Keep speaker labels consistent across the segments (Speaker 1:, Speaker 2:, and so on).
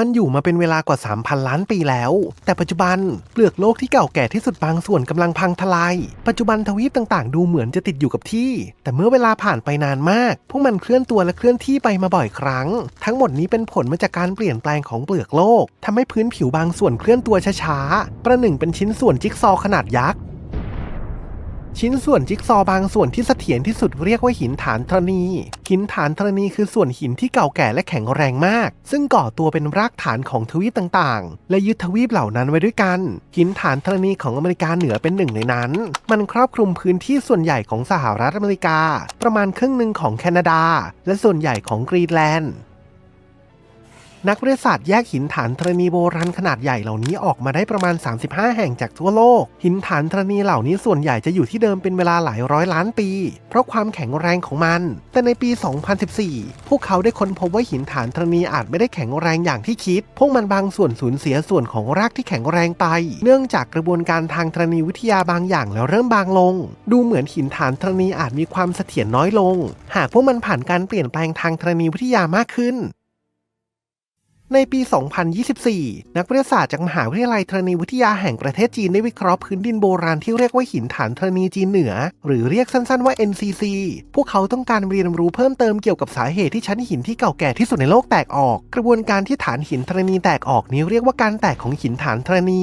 Speaker 1: มันอยู่มาเป็นเวลากว่า 3,000 ล้านปีแล้ว แต่ปัจจุบันเปลือกโลกที่เก่าแก่ที่สุดบางส่วนกำลังพังทลาย ปัจจุบันทวีปต่างๆ ดูเหมือนจะติดอยู่กับที่ แต่เมื่อเวลาผ่านไปนานมาก พวกมันเคลื่อนตัวและเคลื่อนที่ไปมาบ่อยครั้ง ทั้งหมดนี้เป็นผลมาจากการเปลี่ยนแปลงของเปลือกโลกทำให้พื้นผิวบางส่วนเคลื่อนตัวช้าๆ ประหนึ่งเป็นชิ้นส่วนจิ๊กซอว์ขนาดยักษ์ ชิ้นส่วนจิ๊กซอว์บางส่วนที่เสถียรที่สุดเรียกว่าหินฐานธรณี หินฐานธรณีคือส่วนหินที่เก่าแก่และแข็งแรงมาก ซึ่งก่อตัวเป็นรากฐานของทวีปต่างๆ และยึดทวีปเหล่านั้นไว้ด้วยกัน หินฐานธรณีของอเมริกาเหนือเป็นหนึ่งในนั้น มันครอบคลุมพื้นที่ส่วนใหญ่ของสหรัฐอเมริกา ประมาณครึ่งหนึ่งของแคนาดา และส่วนใหญ่ของกรีนแลนด์ นักวิทยาศาสตร์แยกหินฐานธรณีโบราณขนาดใหญ่เหล่านี้ออกมาได้ประมาณ 35 แห่งจากทั่วโลก หินฐานธรณีเหล่านี้ส่วนใหญ่จะอยู่ที่เดิมเป็นเวลาหลายร้อยล้านปี เพราะความแข็งแรงของมัน แต่ในปี 2014 พวกเขาได้ค้นพบว่าหินฐานธรณีอาจไม่ได้แข็งแรงอย่างที่คิด พวกมันบางส่วนสูญเสียส่วนของรากที่แข็งแรงไป เนื่องจากกระบวนการทางธรณีวิทยาบางอย่างแล้วเริ่มบางลง ดูเหมือนหินฐานธรณีอาจมีความเสถียรน้อยลง หากพวกมันผ่านการเปลี่ยนแปลงทางธรณีวิทยามากขึ้น ในปี 2024 นักวิทยาศาสตร์จากมหาวิทยาลัยธรณีวิทยาแห่งประเทศจีนได้วิเคราะห์พื้นดินโบราณที่เรียกว่าหินฐานธรณีจีนเหนือ หรือเรียกสั้นๆว่า NCC พวกเขาต้องการเรียนรู้เพิ่มเติมเกี่ยวกับสาเหตุที่ชั้นหินที่เก่าแก่ที่สุดในโลกแตกออก กระบวนการที่ฐานหินธรณีแตกออกนี้เรียกว่าการแตกของหินฐานธรณี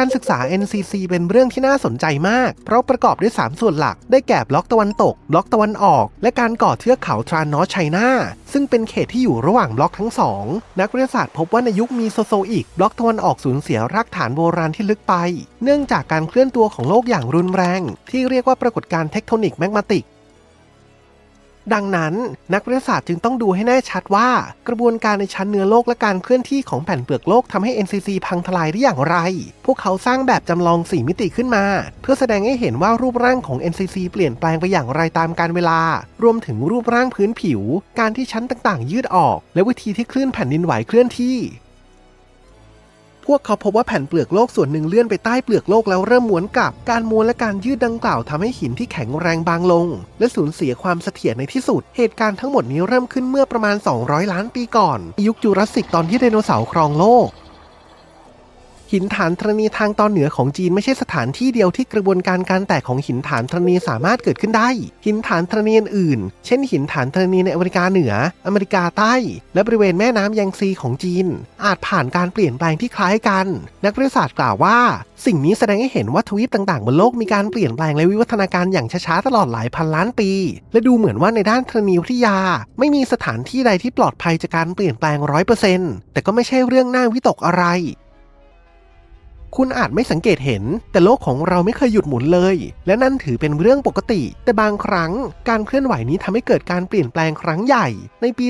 Speaker 1: การศึกษา NCC เป็นเรื่องที่น่าสนใจมาก เพราะประกอบด้วย 3 ส่วนหลัก ได้แก่บล็อกตะวันตก บล็อกตะวันออก และการก่อเทือกเขาทรานนอสไชน่า ซึ่งเป็นเขตที่อยู่ระหว่างบล็อกทั้งสอง นักวิทยาศาสตร์พบว่าในยุคมีโซโซอิกบล็อกตะวันออกสูญเสียรากฐานโบราณที่ลึกไป เนื่องจากการเคลื่อนตัวของโลกอย่างรุนแรง ที่เรียกว่าปรากฏการณ์เทคโทนิกแมกมาติก ดังนั้นนักวิทยาศาสตร์จึงต้องดูให้แน่ชัดว่า กระบวนการในชั้นเนื้อโลกและการเคลื่อนที่ของแผ่นเปลือกโลกทำให้ NCC พังทลายได้อย่างไร พวกเขาสร้างแบบจำลอง 4 มิติขึ้นมา เพื่อแสดงให้เห็นว่ารูปร่างของ NCC เปลี่ยนแปลงไปอย่างไรตามกาลเวลา รวมถึงรูปร่างพื้นผิว การที่ชั้นต่างๆ ยืดออก และวิธีที่คลื่นแผ่นดินไหวเคลื่อนที่ พวกเขาพบว่าแผ่นเปลือกโลกส่วนหนึ่งเลื่อนไปใต้เปลือกโลกแล้วเริ่มม้วนกลับ การม้วนและการยืดดังกล่าวทำให้หินที่แข็งแรงบางลง และสูญเสียความเสถียรในที่สุด เหตุการณ์ทั้งหมดนี้เริ่มขึ้นเมื่อประมาณ 200 ล้านปีก่อน ยุคจูราสสิกตอนที่ไดโนเสาร์ครองโลก หินฐานธรณีทางตอนเหนือของจีนไม่ใช่สถานที่เดียวที่กระบวนการการแตกของหินฐานธรณีสามารถเกิดขึ้นได้ หินฐานธรณีอื่น เช่น หินฐานธรณีในอเมริกาเหนือ อเมริกาใต้ และบริเวณแม่น้ำแยงซีของจีน อาจผ่านการเปลี่ยนแปลงที่คล้ายกัน นักวิทยาศาสตร์กล่าวว่า สิ่งนี้แสดงให้เห็นว่าทวีปต่างๆบนโลกมีการเปลี่ยนแปลงและวิวัฒนาการอย่างช้าๆตลอดหลายพันล้านปี และดูเหมือนว่าในด้านธรณีวิทยา ไม่มีสถานที่ใดที่ปลอดภัยจากการเปลี่ยนแปลงร้อยเปอร์เซ็นต์แต่ก็ไม่ใช่เรื่องน่าวิตกอะไร คุณอาจไม่สังเกตเห็น แต่โลกของเราไม่เคยหยุดหมุนเลย และนั่นถือเป็นเรื่องปกติ แต่บางครั้งการเคลื่อนไหวนี้ทำให้เกิดการเปลี่ยนแปลงครั้งใหญ่ ในปี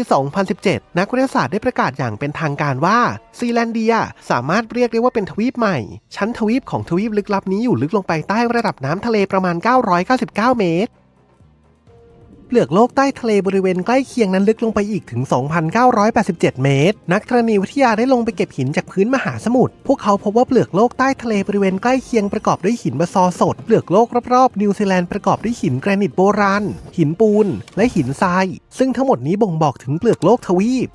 Speaker 1: 2017 นักวิทยาศาสตร์ได้ประกาศอย่างเป็นทางการว่าซีแลนเดียสามารถเรียกได้ว่าเป็นทวีปใหม่ ชั้นทวีปของทวีปลึกลับนี้อยู่ลึกลงไปใต้ระดับน้ำทะเลประมาณ 999 เมตร เปลือกโลกใต้ทะเลบริเวณใกล้เคียงนั้นลึกลงไปอีกถึง 2,987 เมตร นักธรณีวิทยาได้ลงไปเก็บหินจากพื้นมหาสมุทร พวกเขาพบว่าเปลือกโลกใต้ทะเลบริเวณใกล้เคียงประกอบด้วยหินบาซอสด เปลือกโลกรอบๆนิวซีแลนด์ประกอบด้วยหินแกรนิตโบราณ หินปูน และหินทราย ซึ่งทั้งหมดนี้บ่งบอกถึงเปลือกโลกทวีป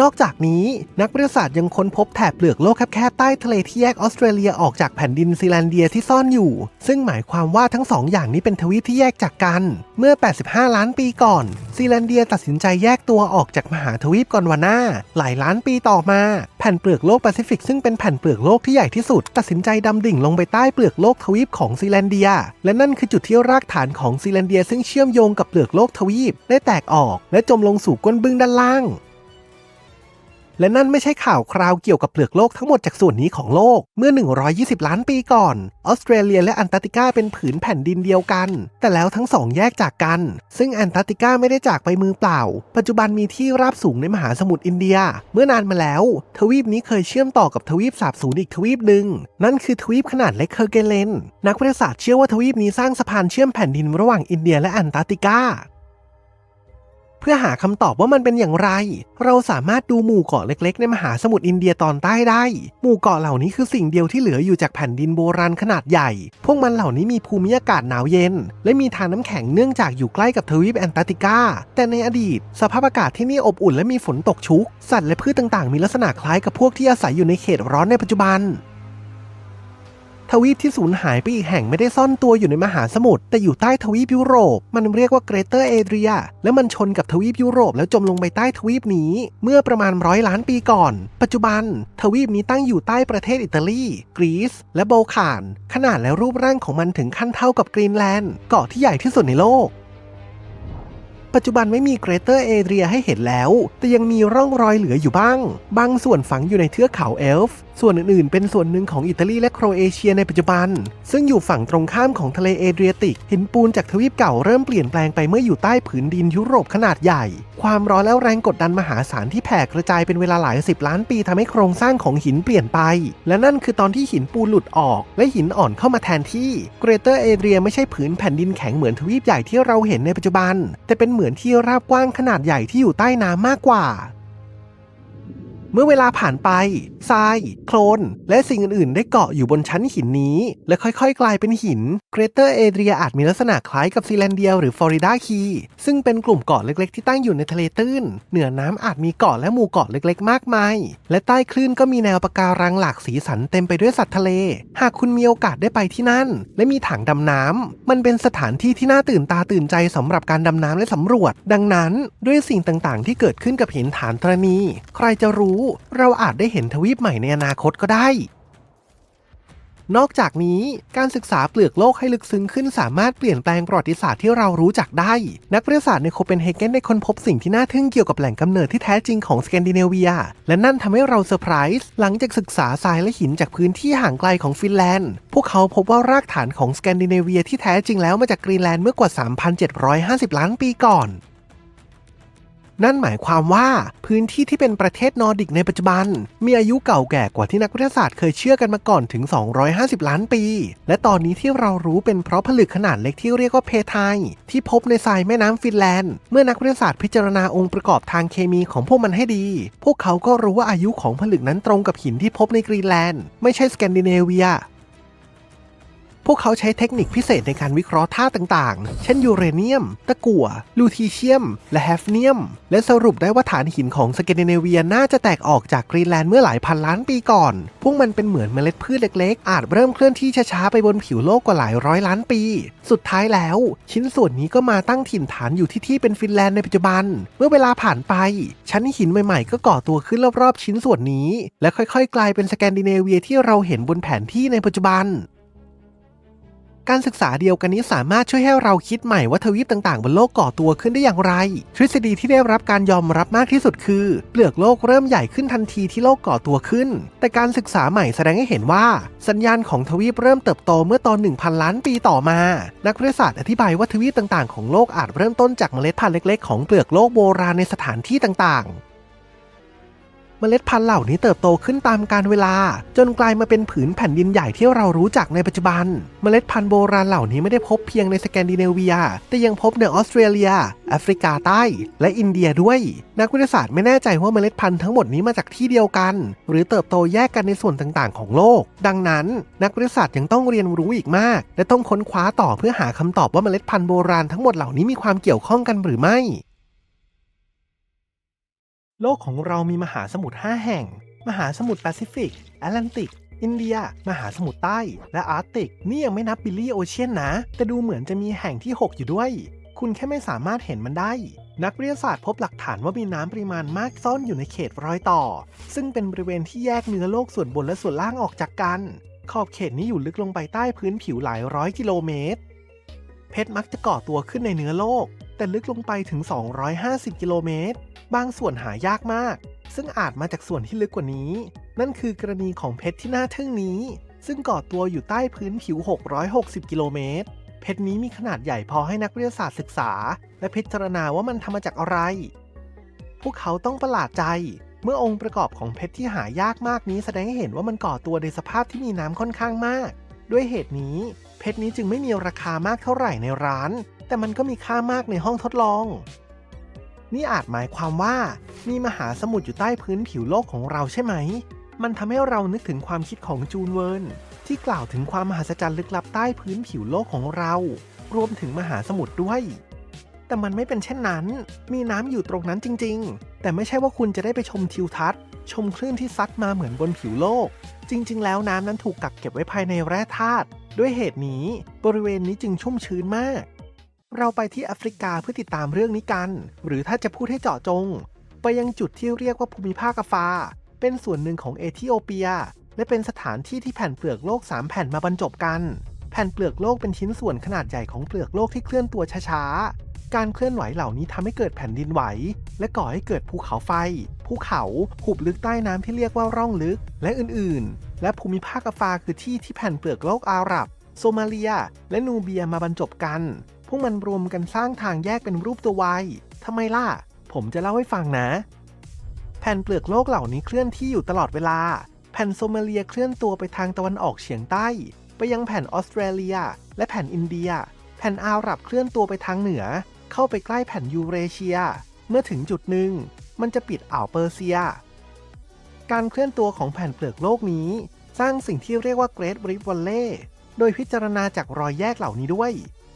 Speaker 1: นอกจากนี้นักวิทยาศาสตร์ยังค้นพบแถบเปลือกโลกแคบๆใต้ทะเลที่แยกออสเตรเลียออกจากแผ่นดินซีแลนเดียที่ซ่อนอยู่ ซึ่งหมายความว่าทั้งสองอย่างนี้เป็นทวีปที่แยกจากกัน เมื่อ 85 ล้านปีก่อน ซีแลนเดียตัดสินใจแยกตัวออกจากมหาทวีปกอนวาน่าหลายล้านปีต่อมา แผ่นเปลือกโลกแปซิฟิกซึ่งเป็นแผ่นเปลือกโลกที่ใหญ่ที่สุด ตัดสินใจดำดิ่งลงไปใต้เปลือกโลกทวีปของซีแลนเดีย และนั่นคือจุดที่รากฐานของซีแลนเดีย ซึ่งเชื่อมโยงกับเปลือกโลกทวีปได้แตกออก และจมลงสู่ก้นบึ้งด้านล่าง และนั่นไม่ใช่ข่าวคราวเกี่ยวกับเปลือกโลกทั้งหมดจากส่วนนี้ของโลก เมื่อ 120 ล้านปีก่อน ออสเตรเลียและแอนตาร์กติกาเป็นผืนแผ่นดินเดียวกัน แต่แล้วทั้งสองแยกจากกัน ซึ่งแอนตาร์กติกาไม่ได้จากไปมือเปล่า ปัจจุบันมีที่ราบสูงในมหาสมุทรอินเดีย เมื่อนานมาแล้ว ทวีปนี้เคยเชื่อมต่อกับทวีปสาบสูญอีกทวีปหนึ่ง นั่นคือทวีปขนาดเล็กเคอร์เกเลน นักวิทยาศาสตร์เชื่อว่าทวีปนี้สร้างสะพานเชื่อมแผ่นดินระหว่างอินเดียและแอนตาร์กติกา พื่อหาคำตอบว่ามันเป็นอย่างไร เราสามารถดูหมู่เกาะเล็กๆ ในมหาสมุทรอินเดียตอนใต้ได้ หมู่เกาะเหล่านี้คือสิ่งเดียวที่เหลืออยู่จากแผ่นดินโบราณขนาดใหญ่ พวกมันเหล่านี้มีภูมิอากาศหนาวเย็น และมีทานน้ำแข็งเนื่องจากอยู่ใกล้กับทวีปแอนตาร์กติกา แต่ในอดีต สภาพอากาศที่นี่อบอุ่นและมีฝนตกชุก สัตว์และพืชต่างๆ มีลักษณะคล้ายกับพวกที่อาศัยอยู่ในเขตร้อนในปัจจุบัน ทวีปที่สูญหายไปอีกแห่งไม่ได้ซ่อนตัวอยู่ในมหาสมุทรแต่อยู่ใต้ทวีปยุโรป มันเรียกว่าเกรเตอร์เอเรียและมันชนกับทวีปยุโรปแล้วจมลงไปใต้ทวีปนี้ เมื่อประมาณร้อยล้านปีก่อน ปัจจุบัน ทวีปนี้ตั้งอยู่ใต้ประเทศอิตาลี กรีซและโบลคาน ขนาดและรูปร่างของมันถึงขั้นเท่ากับกรีนแลนด์เกาะที่ใหญ่ที่สุดในโลก ปัจจุบันไม่มีเกรเตอร์เอเรียให้เห็นแล้ว แต่ยังมีร่องรอยเหลืออยู่บ้าง บางส่วนฝังอยู่ในเทือกเขาเอลฟ์ ส่วนอื่นๆ เป็นส่วนหนึ่งของอิตาลีและโครเอเชียในปัจจุบัน ซึ่งอยู่ฝั่งตรงข้ามของทะเลเอเดรียติก หินปูนจากทวีปเก่าเริ่มเปลี่ยนแปลงไปเมื่ออยู่ใต้ผืนดินยุโรปขนาดใหญ่ ความร้อนและแรงกดดันมหาศาลที่แผ่กระจายเป็นเวลาหลายสิบล้านปีทำให้โครงสร้างของหินเปลี่ยนไป และนั่นคือตอนที่หินปูนหลุดออก และหินอ่อนเข้ามาแทนที่ เกรเตอร์เอเดรียไม่ใช่ผืนแผ่นดินแข็งเหมือนทวีปใหญ่ที่เราเห็นในปัจจุบัน แต่เป็นเหมือนมือนที่ราบกว้างขนาดใหญ่ที่อยู่ใต้น้ำมากกว่า เมื่อเวลาผ่านไปทราย โคลน และสิ่งอื่นๆ ได้เกาะอยู่บนชั้นหินนี้ และค่อยๆ กลายเป็นหิน เกรเตอร์เอเดรียอาจมีลักษณะคล้ายกับซีแลนเดียหรือฟลอริดาคี ซึ่งเป็นกลุ่มเกาะเล็กๆ ที่ตั้งอยู่ในทะเลตื้น เหนือน้ำอาจมีเกาะและหมู่เกาะเล็กๆ มากมาย และใต้คลื่นก็มีแนวปะการังหลากสีสันเต็มไปด้วยสัตว์ทะเล หากคุณมีโอกาสได้ไปที่นั่น และมีถังดำน้ำมันเป็นสถานที่ที่น่าตื่นตาตื่นใจสำหรับการดำน้ำและสำรวจ ดังนั้น ด้วยสิ่งต่างๆ ที่เกิดขึ้นกับหินฐานธรณี ใครจะรู้เราอาจได้เห็นทวีปใหม่ในอนาคตก็ได้ นอกจากนี้การศึกษาเปลือกโลกให้ลึกซึ้งขึ้นสามารถเปลี่ยนแปลงประวัติศาสตร์ที่เรารู้จักได้ นักวิทยาศาสตร์ในโคเปนเฮเกนได้ค้นพบสิ่งที่น่าทึ่งเกี่ยวกับแหล่งกำเนิดที่แท้จริงของสแกนดิเนเวีย และนั่นทำให้เราเซอร์ไพรส์หลังจากศึกษาทรายและหินจากพื้นที่ห่างไกลของฟินแลนด์ พวกเขาพบว่ารากฐานของสแกนดิเนเวียที่แท้จริงแล้วมาจากกรีนแลนด์เมื่อกว่า 3,750 ล้านปีก่อน นั่นหมายความว่าพื้นที่ที่เป็นประเทศนอร์ดิกในปัจจุบัน มีอายุเก่าแก่กว่าที่นักวิทยาศาสตร์เคยเชื่อกันมาก่อนถึง 250 ล้านปี และตอนนี้ที่เรารู้เป็นเพราะผลึกขนาดเล็กที่เรียกว่าเพไทที่พบในทรายแม่น้ำฟินแลนด์ เมื่อนักวิทยาศาสตร์พิจารณาองค์ประกอบทางเคมีของพวกมันให้ดี พวกเขาก็รู้ว่าอายุของผลึกนั้นตรงกับหินที่พบในกรีนแลนด์ ไม่ใช่สแกนดิเนเวีย พวกเขาใช้เทคนิคพิเศษในการวิเคราะห์ธาตุต่างๆ เช่นยูเรเนียม ตะกั่ว ลูทีเชียม และแฮฟเนียม และสรุปได้ว่าฐานหินของสแกนดิเนเวียน่าจะแตกออกจากกรีนแลนด์เมื่อหลายพันล้านปีก่อน พวกมันเป็นเหมือนเมล็ดพืชเล็กๆ อาจเริ่มเคลื่อนที่ช้าๆไปบนผิวโลกกว่าหลายร้อยล้านปี สุดท้ายแล้ว ชิ้นส่วนนี้ก็มาตั้งถิ่นฐานอยู่ที่ที่เป็นฟินแลนด์ในปัจจุบัน เมื่อเวลาผ่านไป ชั้นหินใหม่ๆ ก็ก่อตัวขึ้นรอบๆ ชิ้นส่วนนี้ และค่อยๆ กลายเป็นสแกนดิเนเวียที่เราเห็นบนแผนที่ในปัจจุบัน การศึกษาเดียวกันนี้สามารถช่วยให้เราคิดใหม่ว่าทวีปต่างๆ บนโลกก่อตัวขึ้นได้อย่างไร ทฤษฎีที่ได้รับการยอมรับมากที่สุดคือ เปลือกโลกเริ่มใหญ่ขึ้นทันทีที่โลกก่อตัวขึ้น แต่การศึกษาใหม่แสดงให้เห็นว่า สัญญาณของทวีปเริ่มเติบโตเมื่อตอน 1,000 ล้านปีต่อมา นักวิทยาศาสตร์อธิบายว่าทวีปต่างๆ ของโลกอาจเริ่มต้นจากเมล็ดพันธุ์เล็ก ๆ ของเปลือกโลกโบราณในสถานที่ต่างๆ ล็ดพันธุ์เหล่านี้เติบโตขึ้นตามกาลเวลา จนกลายมาเป็นผืนแผ่นดินใหญ่ที่เรารู้จักในปัจจุบัน เมล็ดพันธุ์โบราณเหล่านี้ไม่ได้พบเพียงในสแกนดิเนเวีย แต่ยังพบในออสเตรเลีย แอฟริกาใต้ และอินเดียด้วย นักวิทยาศาสตร์ไม่แน่ใจว่าเมล็ดพันธุ์ทั้งหมดนี้มาจากที่เดียวกัน หรือเติบโตแยกกันในส่วนต่างๆ ของโลก ดังนั้น นักวิทยาศาสตร์ยังต้องเรียนรู้อีกมาก และต้องค้นคว้าต่อเพื่อหาคำตอบว่าเมล็ดพันธุ์โบราณทั้งหมดเหล่านี้มีความเกี่ยวข้องกันหรือไม่ โลกของเรามีมหาสมุทร 5 แห่ง มหาสมุทรแปซิฟิก แอตแลนติก อินเดีย มหาสมุทรใต้ และอาร์กติก นี่ยังไม่นับบิลลี่โอเชียนนะ แต่ดูเหมือนจะมีแห่งที่ 6 อยู่ด้วย คุณแค่ไม่สามารถเห็นมันได้ นักวิทยาศาสตร์พบหลักฐานว่ามีน้ำปริมาณมากซ่อนอยู่ในเขตรอยต่อ ซึ่งเป็นบริเวณที่แยกเนื้อโลกส่วนบนและส่วนล่างออกจากกัน ขอบเขตนี้อยู่ลึกลงไปใต้พื้นผิวหลายร้อยกิโลเมตร เพชรมักจะก่อตัวขึ้นในเนื้อโลก แต่ลึกลงไปถึง 250 กิโลเมตร บางส่วนหายากมาก ซึ่งอาจมาจากส่วนที่ลึกกว่านี้ นั่นคือกรณีของเพชรที่น่าทึ่งนี้ ซึ่งก่อตัวอยู่ใต้พื้นผิว 660 กิโลเมตร เพชรนี้มีขนาดใหญ่พอให้นักวิทยาศาสตร์ศึกษา และพิจารณาว่ามันทำมาจากอะไร พวกเขาต้องประหลาดใจเมื่อองค์ประกอบของเพชรที่หายากมากนี้แสดงให้เห็นว่ามันก่อตัวในสภาพที่มีน้ำค่อนข้างมาก ด้วยเหตุนี้ เพชรนี้จึงไม่มีราคามากเท่าไหร่ในร้าน แต่มันก็มีค่ามากในห้องทดลอง นี่อาจหมายความว่ามีมหาสมุทรอยู่ใต้พื้นผิวโลกของเราใช่ไหม มันทำให้เรานึกถึงความคิดของจูนเวิร์นที่กล่าวถึงความมหัศจรรย์ลึกลับใต้พื้นผิวโลกของเรา รวมถึงมหาสมุทรด้วย แต่มันไม่เป็นเช่นนั้น มีน้ำอยู่ตรงนั้นจริง ๆ แต่ไม่ใช่ว่าคุณจะได้ไปชมทิวทัศน์ ชมคลื่นที่ซัดมาเหมือนบนผิวโลก จริง ๆ แล้วน้ำนั้นถูกกักเก็บไว้ภายในแร่ธาตุด้วยเหตุนี้ บริเวณนี้จึงชุ่มชื้นมาก เราไปที่แอฟริกาเพื่อติดตามเรื่องนี้กัน หรือถ้าจะพูดให้เจาะจง ไปยังจุดที่เรียกว่าภูมิภาคกาฟา เป็นส่วนหนึ่งของเอธิโอเปีย และเป็นสถานที่ที่แผ่นเปลือกโลก 3 แผ่นมาบรรจบกัน แผ่นเปลือกโลกเป็นชิ้นส่วนขนาดใหญ่ของเปลือกโลกที่เคลื่อนตัวช้าๆ การเคลื่อนไหวเหล่านี้ทำให้เกิดแผ่นดินไหว และก่อให้เกิดภูเขาไฟ ภูเขาหุบลึกใต้น้ำที่เรียกว่าร่องลึก และอื่นๆ และภูมิภาคกาฟาคือที่ที่แผ่นเปลือกโลกอาหรับ โซมาเลีย และนูเบียมาบรรจบกัน วกมันรวมกันสร้างทางแยกเป็นรูปตัววายทำไมล่ะ ผมจะเล่าให้ฟังนะ แผ่นเปลือกโลกเหล่านี้เคลื่อนที่อยู่ตลอดเวลา แผ่นโซมาเลียเคลื่อนตัวไปทางตะวันออกเฉียงใต้ ไปยังแผ่นออสเตรเลีย และแผ่นอินเดีย แผ่นอาหรับเคลื่อนตัวไปทางเหนือ เข้าไปใกล้แผ่นยูเรเชีย เมื่อถึงจุดหนึ่ง มันจะปิดอ่าวเปอร์เซีย การเคลื่อนตัวของแผ่นเปลือกโลกนี้ สร้างสิ่งที่เรียกว่าเกร t บริ f ว a ลเล่โดยพิจารณาจากรอยแยกเหล่านี้ด้วย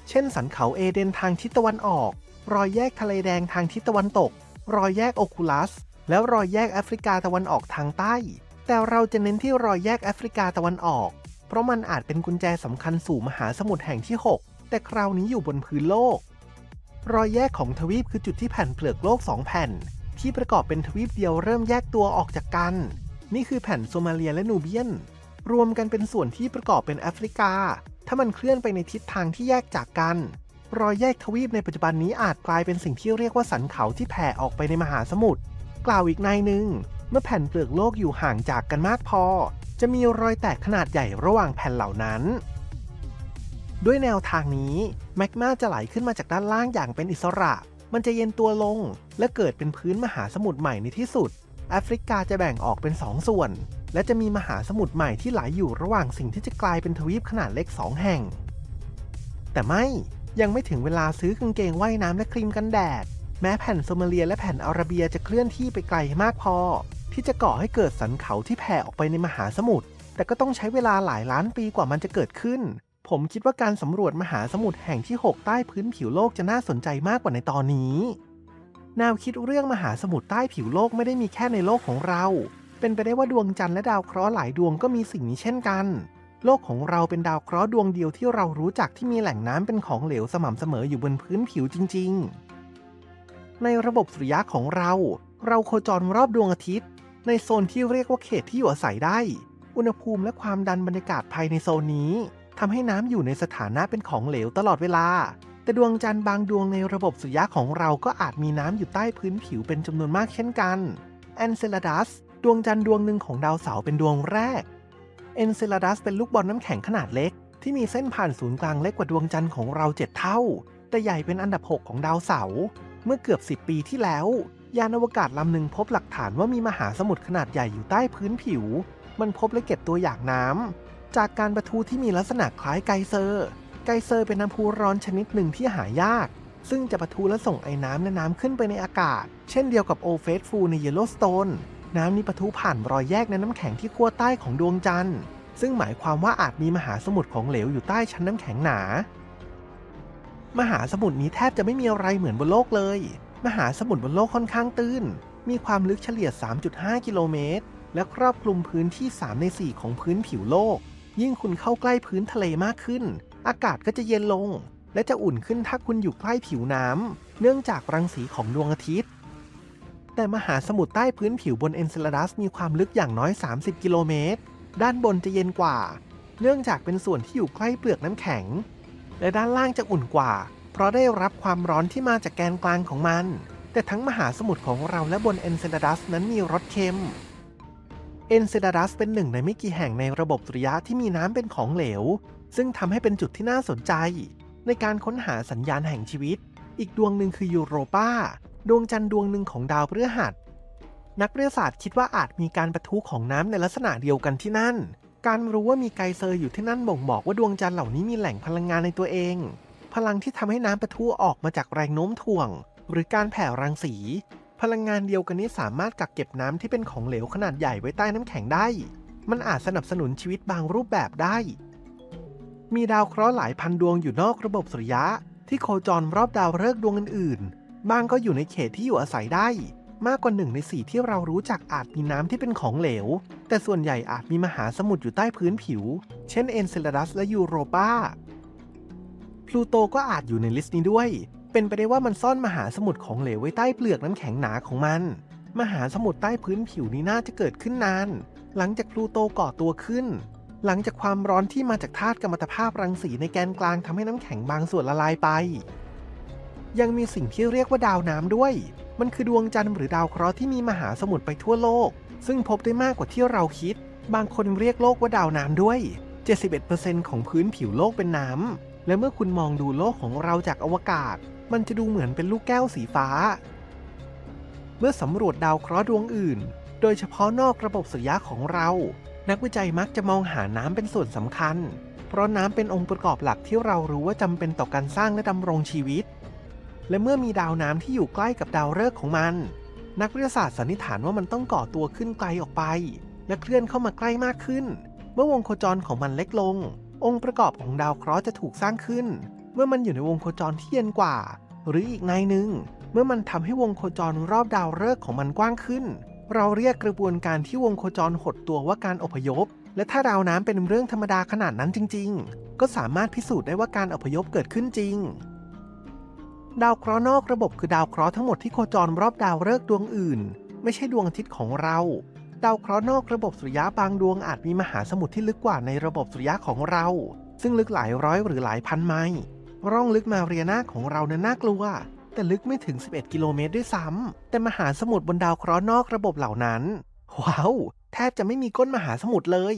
Speaker 1: เช่นสันเขาเอเดนทางทิศตะวันออก รอยแยกทะเลแดงทางทิศตะวันตก รอยแยกโอคูลัส แล้วรอยแยกแอฟริกาตะวันออกทางใต้ แต่เราจะเน้นที่รอยแยกแอฟริกาตะวันออก เพราะมันอาจเป็นกุญแจสำคัญสู่มหาสมุทรแห่งที่ 6 แต่คราวนี้อยู่บนพื้นโลก รอยแยกของทวีปคือจุดที่แผ่นเปลือกโลก2แผ่น ที่ประกอบเป็นทวีปเดียวเริ่มแยกตัวออกจากกัน นี่คือแผ่นโซมาเลียและนูเบียน รวมกันเป็นส่วนที่ประกอบเป็นแอฟริกา ถ้ามันเคลื่อนไปในทิศทางที่แยกจากกัน รอยแยกทวีปในปัจจุบันนี้อาจกลายเป็นสิ่งที่เรียกว่าสันเขาที่แผ่ออกไปในมหาสมุทร กล่าวอีกในหนึ่ง เมื่อแผ่นเปลือกโลกอยู่ห่างจากกันมากพอ จะมีรอยแตกขนาดใหญ่ระหว่างแผ่นเหล่านั้น ด้วยแนวทางนี้แมกมาจะไหลขึ้นมาจากด้านล่างอย่างเป็นอิสระ มันจะเย็นตัวลง และเกิดเป็นพื้นมหาสมุทรใหม่ในที่สุด แอฟริกาจะแบ่งออกเป็นสองส่วน และจะมีมหาสมุทรใหม่ที่ไหลอยู่ระหว่างสิ่งที่จะกลายเป็นทวีปขนาดเล็กสองแห่ง แต่ไม่ยังไม่ถึงเวลาซื้อกางเกงว่ายน้ำและครีมกันแดด แม้แผ่นโซมาเลียและแผ่นอาระเบียจะเคลื่อนที่ไปไกลมากพอ ที่จะก่อให้เกิดสันเขาที่แผ่ออกไปในมหาสมุทรแต่ก็ต้องใช้เวลาหลายล้านปีกว่ามันจะเกิดขึ้น ผมคิดว่าการสำรวจมหาสมุทรแห่งที่ 6 ใต้พื้นผิวโลกจะน่าสนใจมากกว่าในตอนนี้ แนวคิดเรื่องมหาสมุทรใต้ผิวโลกไม่ได้มีแค่ในโลกของเรา เป็นไปได้ว่าดวงจันทร์และดาวเคราะห์หลายดวงก็มีสิ่งนี้เช่นกัน โลกของเราเป็นดาวเคราะห์ดวงเดียวที่เรารู้จักที่มีแหล่งน้ำเป็นของเหลวสม่ำเสมออยู่บนพื้นผิวจริง ๆ ในระบบสุริยะของเรา เราโคจรรอบดวงอาทิตย์ ในโซนที่เรียกว่าเขตที่อยู่อาศัยได้ อุณหภูมิและความดันบรรยากาศภายในโซนนี้ทำให้น้ำอยู่ในสถานะเป็นของเหลวตลอดเวลา แต่ดวงจันทร์บางดวงในระบบสุริยะของเราก็อาจมีน้ำอยู่ใต้พื้นผิวเป็นจำนวนมากเช่นกันแอนเซลาดัสดวงจันทร์ดวงหนึ่งของดาวเสาร์เป็นดวงแรกเอนเซลาดัสเป็นลูกบอลน้ำแข็งขนาดเล็ก ที่มีเส้นผ่านศูนย์กลางเล็กกว่าดวงจันทร์ของเรา7เท่า แต่ใหญ่เป็นอันดับ 6 ของดาวเสาร์เมื่อเกือบ 10 ปีที่แล้ว ยานอวกาศลำหนึ่งพบหลักฐานว่ามีมหาสมุทรขนาดใหญ่อยู่ใต้พื้นผิว มันพบและเก็บตัวอย่างน้ำจากการประทุที่มีลักษณะคล้ายไกเซอร์ ไกเซอร์เป็นน้ำพุร้อนชนิดหนึ่งที่หายาก ซึ่งจะประทุและส่งไอ้น้ำและน้ำขึ้นไปในอากาศ เช่นเดียวกับโอเฟสฟูในเยลโลสโตนน้ำนี้ปะทุผ่านรอยแยกในน้ำแข็งที่ขั้วใต้ของดวงจันทร์ ซึ่งหมายความว่าอาจมีมหาสมุทรของเหลวอยู่ใต้ชั้นน้ำแข็งหนา มหาสมุทรนี้แทบจะไม่มีอะไรเหมือนบนโลกเลย มหาสมุทรบนโลกค่อนข้างตื้น มีความลึกเฉลี่ย 3.5 กิโลเมตร และครอบคลุมพื้นที่ 3 ใน 4 ของพื้นผิวโลก ยิ่งคุณเข้าใกล้พื้นทะเลมากขึ้น อากาศก็จะเย็นลง และจะอุ่นขึ้นถ้าคุณอยู่ใกล้ผิวน้ำเนื่องจากรังสีของดวงอาทิตย์ แต่มหาสมุทรใต้พื้นผิวบนเอนเซลาดัสมีความลึกอย่างน้อย 30 กิโลเมตร ด้านบนจะเย็นกว่า เนื่องจากเป็นส่วนที่อยู่ใกล้เปลือกน้ำแข็ง และด้านล่างจะอุ่นกว่า เพราะได้รับความร้อนที่มาจากแกนกลางของมัน แต่ทั้งมหาสมุทรของเราและบนเอนเซลาดัสนั้นมีรสเค็มเอนเซลาดัสเป็นหนึ่งในไม่กี่แห่งในระบบสุริยะที่มีน้ำเป็นของเหลว ซึ่งทำให้เป็นจุดที่น่าสนใจ ในการค้นหาสัญญาณแห่งชีวิต อีกดวงหนึ่งคือยูโรปาดวงจันทร์ดวงหนึ่งของดาวพฤหัส นักวิทยาศาสตร์คิดว่าอาจมีการประทุของน้ำในลักษณะเดียวกันที่นั่น การรู้ว่ามีไกเซอร์อยู่ที่นั่นบ่งบอกว่าดวงจันทร์เหล่านี้มีแหล่งพลังงานในตัวเอง พลังที่ทำให้น้ำประทุออกมาจากแรงโน้มถ่วง หรือการแผ่รังสี พลังงานเดียวกันนี้สามารถกักเก็บน้ำที่เป็นของเหลวขนาดใหญ่ไว้ใต้น้ำแข็งได้ มันอาจสนับสนุนชีวิตบางรูปแบบได้ มีดาวเคราะห์หลายพันดวงอยู่นอกระบบสุริยะ ที่โคจรรอบดาวฤกษ์ดวงอื่นๆ บางก็อยู่ในเขตที่อยู่อาศัยได้ มากกว่าหนึ่งในสี่ที่เรารู้จักอาจมีน้ำที่เป็นของเหลว แต่ส่วนใหญ่อาจมีมหาสมุทรอยู่ใต้พื้นผิว เช่นเอนเซลดัสและยูโรปาพลูโตก็อาจอยู่ในลิสต์นี้ด้วย เป็นไปได้ว่ามันซ่อนมหาสมุทรของเหลวไว้ใต้เปลือกน้ำแข็งหนาของมัน มหาสมุทรใต้พื้นผิวนี้น่าจะเกิดขึ้นนาน หลังจากพลูโตก่อตัวขึ้น หลังจากความร้อนที่มาจากธาตุกัมมันตภาพรังสีในแกนกลางทำให้น้ำแข็งบางส่วนละลายไป ยังมีสิ่งที่เรียกว่าดาวน้ำด้วย มันคือดวงจันทร์หรือดาวเคราะห์ที่มีมหาสมุทรไปทั่วโลก ซึ่งพบได้มากกว่าที่เราคิด บางคนเรียกโลกว่าดาวน้ำด้วย 71%ของพื้นผิวโลกเป็นน้ำ และเมื่อคุณมองดูโลกของเราจากอวกาศ มันจะดูเหมือนเป็นลูกแก้วสีฟ้า เมื่อสำรวจดาวเคราะห์ดวงอื่น โดยเฉพาะนอกระบบสุริยะของเรา นักวิจัยมักจะมองหาน้ำเป็นส่วนสำคัญ เพราะน้ำเป็นองค์ประกอบหลักที่เรารู้ว่าจำเป็นต่อการสร้างและดำรงชีวิต และเมื่อมีดาวน้ำที่อยู่ใกล้กับดาวฤกษ์ของมัน นักวิทยาศาสตร์สันนิษฐานว่ามันต้องก่อตัวขึ้นไกลออกไป และเคลื่อนเข้ามาใกล้มากขึ้น เมื่อวงโคจรของมันเล็กลง องค์ประกอบของดาวเคราะห์จะถูกสร้างขึ้น เมื่อมันอยู่ในวงโคจรที่เย็นกว่า หรืออีกในหนึ่งเมื่อมันทำให้วงโคจรรอบดาวฤกษ์ของมันกว้างขึ้น เราเรียกกระบวนการที่วงโคจรหดตัวว่าการอพยพ และถ้าดาวน้ำเป็นเรื่องธรรมดาขนาดนั้นจริง ๆ ก็สามารถพิสูจน์ได้ว่าการอพยพเกิดขึ้นจริง ดาวเคราะห์นอกระบบคือดาวเคราะห์ทั้งหมดที่โคจรรอบดาวฤกษ์ดวงอื่น ไม่ใช่ดวงอาทิตย์ของเรา ดาวเคราะห์นอกระบบสุริยะบางดวงอาจมีมหาสมุทรที่ลึกกว่าในระบบสุริยะของเรา ซึ่งลึกหลายร้อยหรือหลายพันไมล์ร่องลึกมาเรียนาของเรานั้นน่ากลัว แต่ลึกไม่ถึง 11 กิโลเมตรด้วยซ้ำแต่มหาสมุทรบนดาวเคราะห์นอกระบบเหล่านั้น ว้าว แทบจะไม่มีก้นมหาสมุทรเลย